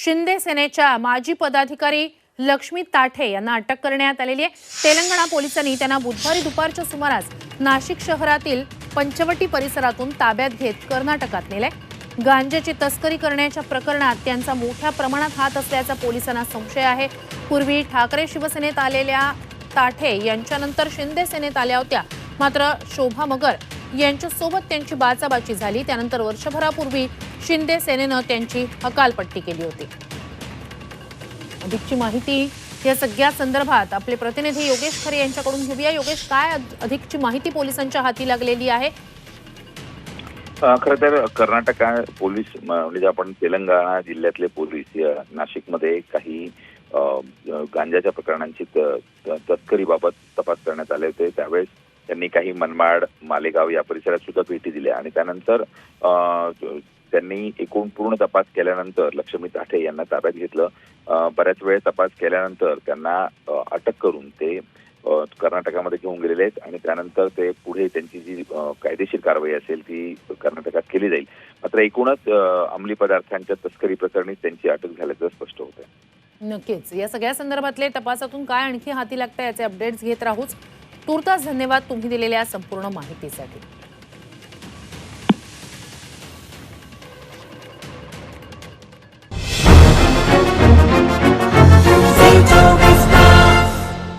शिंदे सेनेच्या माजी पदाधिकारी लक्ष्मी ताठे यांना अटक करण्यात आलेली आहे. तेलंगणा पोलिसांनी त्यांना बुधवारी दुपारच्या सुमारास नाशिक शहरातील पंचवटी परिसरातून ताब्यात घेत कर्नाटकात नेलंय. गांजाची तस्करी करण्याच्या प्रकरणात त्यांचा मोठ्या प्रमाणात हात असल्याचा पोलिसांना संशय आहे. पूर्वी ठाकरे शिवसेनेत आलेल्या ताठे यांच्यानंतर शिंदे सेनेत आल्या होत्या. मात्र शोभा मगर यांच्यासोबत त्यांची बाचाबाची झाली. त्यानंतर वर्षभरापूर्वी शिंदे सेनेनं त्यांची हकालपट्टी केली होती. अधिकची माहिती या सगळ्या संदर्भात आपले प्रतिनिधी योगेश खरे यांच्याकडून घेऊया. योगेश काय अधिकची माहिती पोलिसांच्या हाती लागलेली आहे? खर तर कर्नाटक पोलीस म्हणजे आपण तेलंगणा जिल्ह्यातले पोलीस नाशिकमध्ये काही गांजाच्या प्रकरणांची तस्करीबाबत तपास करण्यात आले होते. त्यावेळेस काही मनमाड मालेगाव या परिसरात सुद्धा भेटी दिल्या. आणि त्यानंतर त्यांनी एकूण पूर्ण तपास केल्यानंतर लक्ष्मी ताठे यांना ताब्यात घेतलं. बऱ्याच वेळ तपास केल्यानंतर त्यांना अटक करून ते कर्नाटकामध्ये घेऊन गेलेले आहेत. आणि त्यानंतर ते पुढे त्यांची जी कायदेशीर कारवाई असेल ती कर्नाटकात केली जाईल. मात्र एकूणच अंमली पदार्थांच्या तस्करी प्रकरणी त्यांची अटक झाल्याचं स्पष्ट होत आहे नक्कीच. या सगळ्या संदर्भातले तपासातून काय आणखी हाती लागतं याचे अपडेट्स घेत राहूच. तुर्तास धन्यवाद तुम्ही दिलेल्या संपूर्ण माहितीसाठी.